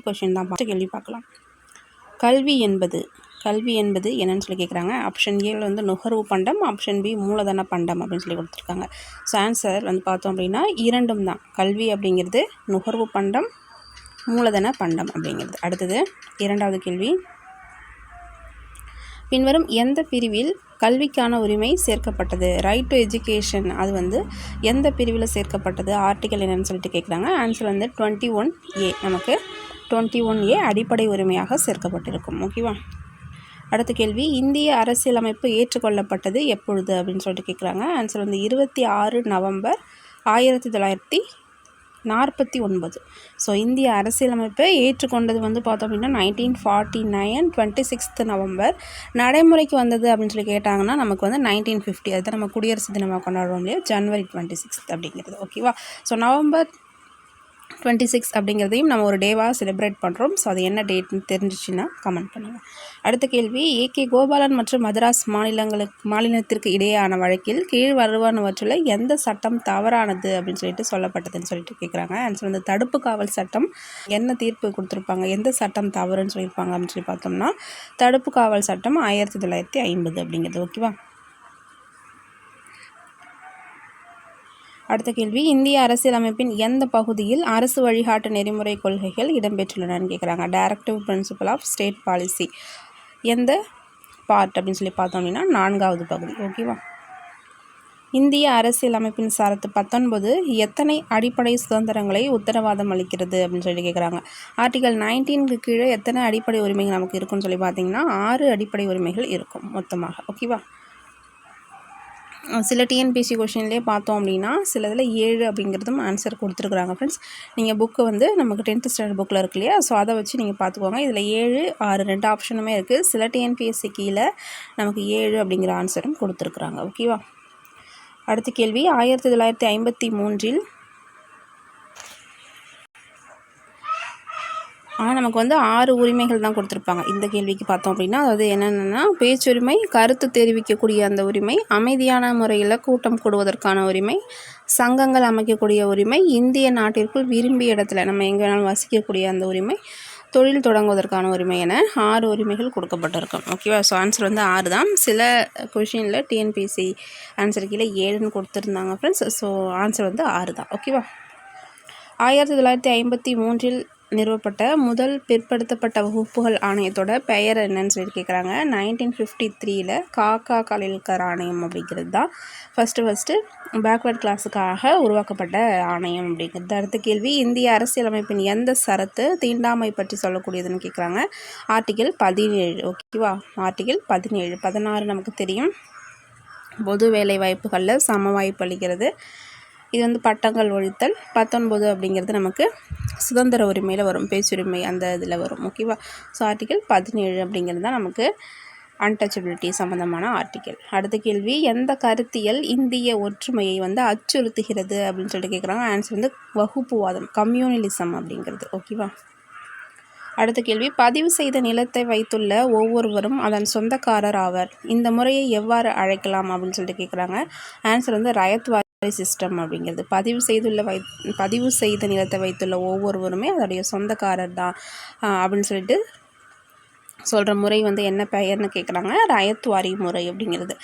Question தான் பார்த்து கேள்வி பார்க்கலாம். கல்வி என்பது கல்வி என்பது என்னன்னு சொல்லி கேட்குறாங்க ஆப்ஷன் ஏல வந்து நுகர்வு பண்டம் ஆப்ஷன் பி மூலதன பண்டம் அப்படின்னு சொல்லி கொடுத்துருக்காங்க. ஸோ ஆன்சர் வந்து பார்த்தோம் அப்படின்னா இரண்டும் தான். கல்வி அப்படிங்கிறது நுகர்வு பண்டம் மூலதன பண்டம் அப்படிங்கிறது. அடுத்தது இரண்டாவது கேள்வி. பின்வரும் எந்த பிரிவில் கல்விக்கான உரிமை சேர்க்கப்பட்டது? ரைட் டு எஜுகேஷன் அது வந்து எந்த பிரிவில் சேர்க்கப்பட்டது? ஆர்டிக்கல் என்னன்னு சொல்லிட்டு கேட்குறாங்க ஆன்சர் வந்து டுவெண்ட்டி ஒன் ஏ நமக்கு டுவெண்ட்டி ஒன் ஏ அடிப்படை உரிமையாக சேர்க்கப்பட்டிருக்கும். ஓகேவா? அடுத்த கேள்வி இந்திய அரசியலமைப்பு ஏற்றுக்கொள்ளப்பட்டது எப்பொழுது அப்படின்னு சொல்லிட்டு கேட்குறாங்க ஆன்சர் வந்து இருபத்தி ஆறு நவம்பர் ஆயிரத்தி தொள்ளாயிரத்தி நாற்பத்தி ஒன்பது. ஸோ இந்திய அரசியலமைப்பை ஏற்றுக்கொண்டது வந்து பார்த்தோம் அப்படின்னா nineteen forty nine twenty sixth November. நடைமுறைக்கு வந்தது அப்படின்னு சொல்லி கேட்டாங்கன்னா நமக்கு வந்து நைன்டீன் ஃபிஃப்டி அதுதான் நம்ம குடியரசு தினமாக கொண்டாடுறோம் இல்லையா? ஜனவரி டுவெண்ட்டி சிக்ஸ்த் அப்படிங்கிறது. ஓகேவா? ஸோ நவம்பர் டுவெண்ட்டி சிக்ஸ் அப்படிங்கிறதையும் நம்ம ஒரு டேவாக செலிப்ரேட் பண்ணுறோம் ஸோ அது என்ன டேட்னு தெரிஞ்சிச்சுன்னா கமெண்ட் பண்ணுங்கள் அடுத்த கேள்வி ஏகே கோபாலன் மற்றும் மதராஸ் மாநிலங்களுக்கு மாநிலத்திற்கு இடையேயான வழக்கில் கீழ் வருவானவற்றில் எந்த சட்டம் தவறானது அப்படின்னு சொல்லிட்டு சொல்லப்பட்டதுன்னு சொல்லிட்டு கேட்குறாங்க ஆன்சர் வந்து தடுப்பு காவல் சட்டம் என்ன தீர்ப்பு கொடுத்துருப்பாங்க? எந்த சட்டம் தவறுன்னு சொல்லியிருப்பாங்க அப்படின்னு சொல்லி பார்த்தோம்னா தடுப்பு காவல் சட்டம் ஆயிரத்தி தொள்ளாயிரத்தி ஐம்பது அப்படிங்கிறது. ஓகேவா அடுத்த கேள்வி. இந்திய அரசியலமைப்பின் எந்த பகுதியில் அரசு வழிகாட்டு நெறிமுறை கொள்கைகள் இடம்பெற்றுள்ளனன்னு கேட்குறாங்க directive principle of state policy எந்த பார்ட் அப்படின்னு சொல்லி பார்த்தோம் அப்படின்னா நான்காவது பகுதி. ஓகேவா இந்திய அரசியலமைப்பின் சரத்து பத்தொன்பது எத்தனை அடிப்படை சுதந்திரங்களை உத்தரவாதம் அளிக்கிறது அப்படின்னு சொல்லி கேட்குறாங்க ஆர்டிகல் நைன்டீனுக்கு கீழே எத்தனை அடிப்படை உரிமைகள் நமக்கு இருக்குன்னு சொல்லி பார்த்தீங்கன்னா ஆறு அடிப்படை உரிமைகள் இருக்கும் மொத்தமாக. ஓகேவா சில டிஎன்பிசி கொஷின்லேயே பார்த்தோம் அப்படின்னா சில இதில் ஏழு அப்படிங்கிறதும் ஆன்சர் கொடுத்துருக்குறாங்க ஃப்ரெண்ட்ஸ் நீங்கள் புக்கு வந்து நமக்கு டென்த்து ஸ்டாண்டர்ட் புக்கில் இருக்கு இல்லையா? ஸோ அதை வச்சு நீங்கள் பார்த்துக்கோங்க. இதில் ஏழு ஆறு ரெண்டு ஆப்ஷனுமே இருக்குது சில டிஎன்பிஎஸ்சி கீழே நமக்கு ஏழு அப்படிங்கிற ஆன்சரும் கொடுத்துருக்குறாங்க. ஓகேவா அடுத்த கேள்வி. ஆயிரத்தி தொள்ளாயிரத்தி ஐம்பத்தி மூன்றில் ஆனால் நமக்கு வந்து ஆறு உரிமைகள் தான் கொடுத்துருப்பாங்க. இந்த கேள்விக்கு பார்த்தோம் அப்படின்னா அதாவது என்னென்னா பேச்சுரிமை கருத்து தெரிவிக்கக்கூடிய அந்த உரிமை அமைதியான முறையில் கூட்டம் கூடுவதற்கான உரிமை சங்கங்கள் அமைக்கக்கூடிய உரிமை இந்திய நாட்டிற்குள் விரும்பிய இடத்துல நம்ம எங்கே வேணாலும் வசிக்கக்கூடிய அந்த உரிமை தொழில் தொடங்குவதற்கான உரிமை என ஆறு உரிமைகள் கொடுக்கப்பட்டிருக்கும் ஓகேவா ஸோ ஆன்சர் வந்து ஆறு தான். சில கொஷினில் டிஎன்பிசி ஆன்சர் கீழே ஏழுன்னு கொடுத்துருந்தாங்க ஃப்ரெண்ட்ஸ் ஸோ ஆன்சர் வந்து ஆறு தான். ஓகேவா ஆயிரத்தி தொள்ளாயிரத்தி ஐம்பத்தி மூன்றில் நிறுவப்பட்ட முதல் பிற்படுத்தப்பட்ட வகுப்புகள் ஆணையத்தோட பெயர் என்னன்னு சொல்லி கேட்குறாங்க நைன்டீன் ஃபிஃப்டி த்ரீயில் காக்கா கலில்கர் ஆணையம் அப்படிங்கிறது தான் ஃபஸ்ட்டு ஃபஸ்ட்டு பேக்வேர்ட் கிளாஸுக்காக உருவாக்கப்பட்ட ஆணையம் அப்படிங்கிறது. அடுத்த கேள்வி இந்திய அரசியலமைப்பின் எந்த சரத்து தீண்டாமை பற்றி சொல்லக்கூடியதுன்னு கேட்குறாங்க ஆர்டிகிள் பதினேழு ஓகேவா ஆர்டிகிள் பதினேழு பதினாறு நமக்கு தெரியும். பொது வேலை வாய்ப்புகளில் சம வாய்ப்பு அளிக்கிறது. இது வந்து பட்டங்கள் ஒழித்தல். பத்தொன்பது அப்படிங்கிறது நமக்கு சுதந்திர உரிமையில் வரும். பேச்சுரிமை அந்த இதில் வரும். ஓகேவா ஸோ ஆர்டிக்கல் பதினேழு அப்படிங்கிறது தான் நமக்கு அன்டச்சபிலிட்டி சம்மந்தமான ஆர்டிக்கல் அடுத்த கேள்வி எந்த கருத்தியல் இந்திய ஒற்றுமையை வந்து அச்சுறுத்துகிறது அப்படின்னு சொல்லிட்டு கேட்குறாங்க ஆன்சர் வந்து வகுப்புவாதம் கம்யூனலிசம் அப்படிங்கிறது. ஓகேவா அடுத்த கேள்வி பதிவு செய்த நிலத்தை வைத்துள்ள ஒவ்வொருவரும் அதன் சொந்தக்காரர் ஆவர். இந்த முறையை எவ்வாறு அழைக்கலாம் அப்படின்னு சொல்லிட்டு கேட்குறாங்க ஆன்சர் வந்து ரயத்வா சிஸ்டம் அப்படிங்கிறது. பதிவு செய்துள்ள வை பதிவு செய்த நிலத்தை வைத்துள்ள ஒவ்வொருவருமே அதோடைய சொந்தக்காரர் தான். அப்படின்னு சொல்லிட்டு சொல்கிற முறை வந்து என்ன பெயர்னு கேட்குறாங்க ரயத்வாரி முறை அப்படிங்கிறது.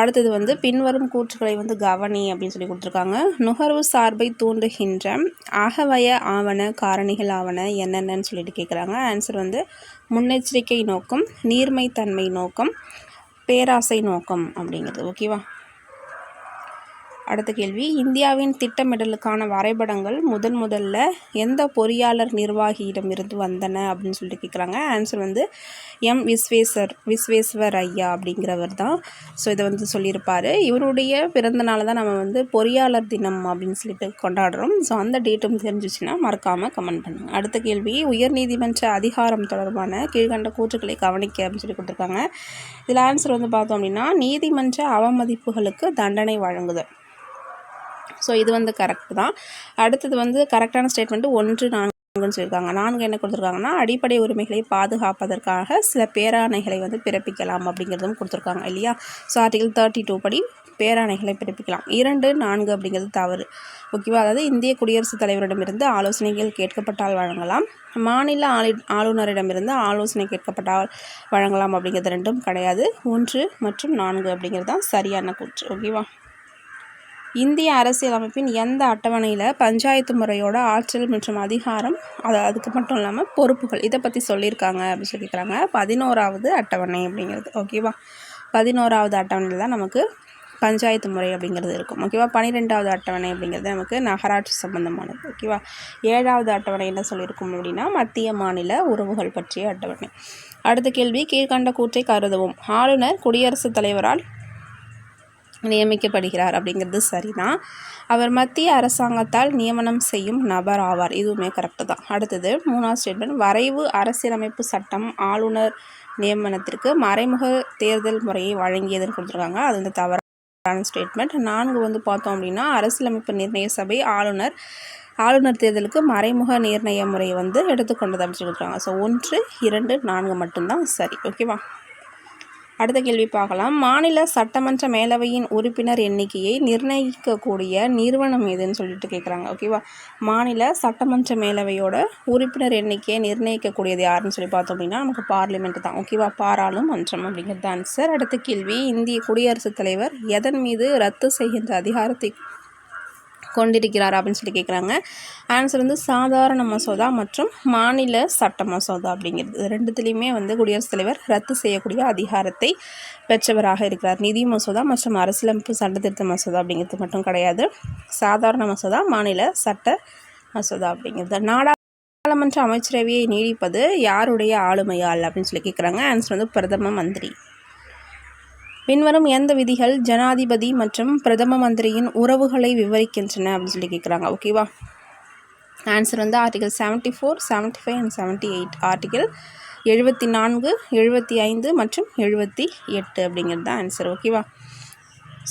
அடுத்தது வந்து பின்வரும் கூற்றுக்களை வந்து கவனி அப்படின்னு சொல்லி கொடுத்துருக்காங்க. நுகர்வு சார்பை தூண்டுகின்ற அகவய ஆவண காரணிகள் ஆவண என்னென்னு சொல்லிட்டு கேட்குறாங்க ஆன்சர் வந்து முன்னெச்சரிக்கை நோக்கம் நீர்மைத்தன்மை நோக்கம் பேராசை நோக்கம் அப்படிங்கிறது. ஓகேவா அடுத்த கேள்வி. இந்தியாவின் திட்டமிடலுக்கான வரைபடங்கள் முதன் முதல்ல எந்த பொறியாளர் நிர்வாகியிடம் இருந்து வந்தன அப்படின்னு சொல்லிட்டு கேட்குறாங்க ஆன்சர் வந்து எம் விஸ்வேஸ்வர் விஸ்வேஸ்வர் ஐயா அப்படிங்கிறவர் தான். ஸோ இதை வந்து சொல்லியிருப்பார். இவருடைய பிறந்தநாள் தான் நம்ம வந்து பொறியாளர் தினம் அப்படின்னு சொல்லிட்டு கொண்டாடுறோம். ஸோ அந்த டேட்டும் தெரிஞ்சிச்சுன்னா மறக்காமல் கமெண்ட் பண்ணுங்கள் அடுத்த கேள்வி. உயர்நீதிமன்ற அதிகாரம் தொடர்பான கீழ்கண்ட கூற்றுக்களை கவனிக்க அப்படின்னு சொல்லி கொடுத்துருக்காங்க. இதில் ஆன்சர் வந்து பார்த்தோம் அப்படின்னா நீதிமன்ற அவமதிப்புகளுக்கு தண்டனை வழங்குதல். ஸோ இது வந்து கரெக்ட் தான். அடுத்தது வந்து கரெக்டான ஸ்டேட்மெண்ட்டு ஒன்று நான்கு நான்குன்னு சொல்லியிருக்காங்க. நான்கு என்ன கொடுத்துருக்காங்கன்னா அடிப்படை உரிமைகளை பாதுகாப்பதற்காக சில பேராணைகளை வந்து பிறப்பிக்கலாம் அப்படிங்கிறதும் கொடுத்துருக்காங்க இல்லையா? ஸோ ஆர்டிகல் தேர்ட்டி டூ படி பேராணைகளை பிறப்பிக்கலாம். இரண்டு நான்கு அப்படிங்கிறது தவறு. ஓகேவா அதாவது இந்திய குடியரசுத் தலைவரிடமிருந்து ஆலோசனைகள் கேட்கப்பட்டால் வழங்கலாம். மாநில ஆளு ஆளுநரிடமிருந்து ஆலோசனை கேட்கப்பட்டால் வழங்கலாம் அப்படிங்கிறது ரெண்டும் கிடையாது. ஒன்று மற்றும் நான்கு அப்படிங்கிறது தான் சரியான கூற்று. ஓகேவா இந்திய அரசியலமைப்பின் எந்த அட்டவணையில் பஞ்சாயத்து முறையோட ஆற்றல் மற்றும் அதிகாரம் அது அதுக்கு மட்டும் இல்லாமல் பொறுப்புகள் இதை பற்றி சொல்லியிருக்காங்க அப்படின்னு சொல்லியிருக்கிறாங்க பதினோராவது அட்டவணை அப்படிங்கிறது ஓகேவா? பதினோராவது அட்டவணையில் தான் நமக்கு பஞ்சாயத்து முறை அப்படிங்கிறது இருக்கும். ஓகேவா? பன்னிரெண்டாவது அட்டவணை அப்படிங்கிறது நமக்கு நகராட்சி சம்பந்தமானது ஓகேவா? ஏழாவது அட்டவணை என்ன சொல்லியிருக்கும் அப்படின்னா மத்திய மாநில உறவுகள் பற்றிய அட்டவணை. அடுத்த கேள்வி கீழ்கண்ட கூற்றை கருதவும். ஆளுநர் குடியரசுத் தலைவரால் நியமிக்கப்படுகிறார் அப்படிங்கிறது சரிதான். அவர் மத்திய அரசாங்கத்தால் நியமனம் செய்யும் நபர் ஆவார். இதுவுமே கரெக்டு தான். அடுத்தது மூணாவது ஸ்டேட்மெண்ட் வரைவு அரசியலமைப்பு சட்டம் ஆளுநர் நியமனத்திற்கு மறைமுக தேர்தல் முறையை வழங்கியதுன்னு கொடுத்துருக்காங்க. அது வந்து தவறான ஸ்டேட்மெண்ட் நான்கு வந்து பார்த்தோம் அப்படின்னா அரசியலமைப்பு நிர்ணய சபை ஆளுநர் ஆளுநர் தேர்தலுக்கு மறைமுக நிர்ணய முறையை வந்து எடுத்துக்கொண்டது அப்படின்னு சொல்லியிருக்காங்க. ஸோ ஒன்று இரண்டு நான்கு மட்டும்தான். சரி ஓகேவா அடுத்த கேள்வி பார்க்கலாம். மாநில சட்டமன்ற மேலவையின் உறுப்பினர் எண்ணிக்கையை நிர்ணயிக்கக்கூடிய நிறுவனம் எதுன்னு சொல்லிட்டு கேட்குறாங்க ஓகேவா மாநில சட்டமன்ற மேலவையோட உறுப்பினர் எண்ணிக்கையை நிர்ணயிக்கக்கூடியது யாருன்னு சொல்லி பார்த்தோம் அப்படின்னா நமக்கு பார்லிமெண்ட் தான். ஓகேவா பாராளுமன்றம் அப்படிங்கிறது ஆன்சர் அடுத்த கேள்வி. இந்திய குடியரசுத் தலைவர் எதன் மீது ரத்து செய்கின்ற அதிகாரத்தை கொண்டிருக்கிறார் அப்படின்னு சொல்லி கேட்குறாங்க ஆன்சர் வந்து சாதாரண மசோதா மற்றும் மாநில சட்ட மசோதா அப்படிங்கிறது. ரெண்டுத்துலேயுமே வந்து குடியரசுத் தலைவர் ரத்து செய்யக்கூடிய அதிகாரத்தை பெற்றவராக இருக்கிறார். நிதி மசோதா மற்றும் அரசியலமைப்பு சட்டத்திருத்த மசோதா அப்படிங்கிறது மட்டும் கிடையாது. சாதாரண மசோதா மாநில சட்ட மசோதா அப்படிங்கிறது. நாடாளுமன்ற அமைச்சரவையை நீடிப்பது யாருடைய ஆளுமையால் அப்படின்னு சொல்லி கேட்குறாங்க ஆன்சர் வந்து பிரதம மந்திரி. பின்வரும் எந்த விதிகள் ஜனாதிபதி மற்றும் பிரதம மந்திரியின் உறவுகளை விவரிக்கின்றன அப்படின்னு சொல்லி கேட்குறாங்க ஓகேவா ஆன்சர் வந்து article seventy four seventy five and seventy eight article எழுபத்தி நான்கு எழுபத்தி ஐந்து மற்றும் எழுபத்தி எட்டு அப்படிங்கிறது தான் ஆன்சர் ஓகேவா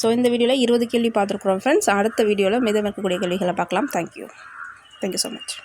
ஸோ இந்த வீடியோவில் இருபது கேள்வி பார்த்துருக்குறோம் ஃப்ரெண்ட்ஸ் அடுத்த வீடியோவில் மிதம் இருக்கக்கூடிய கேள்விகளை பார்க்கலாம். Thank you thank you so much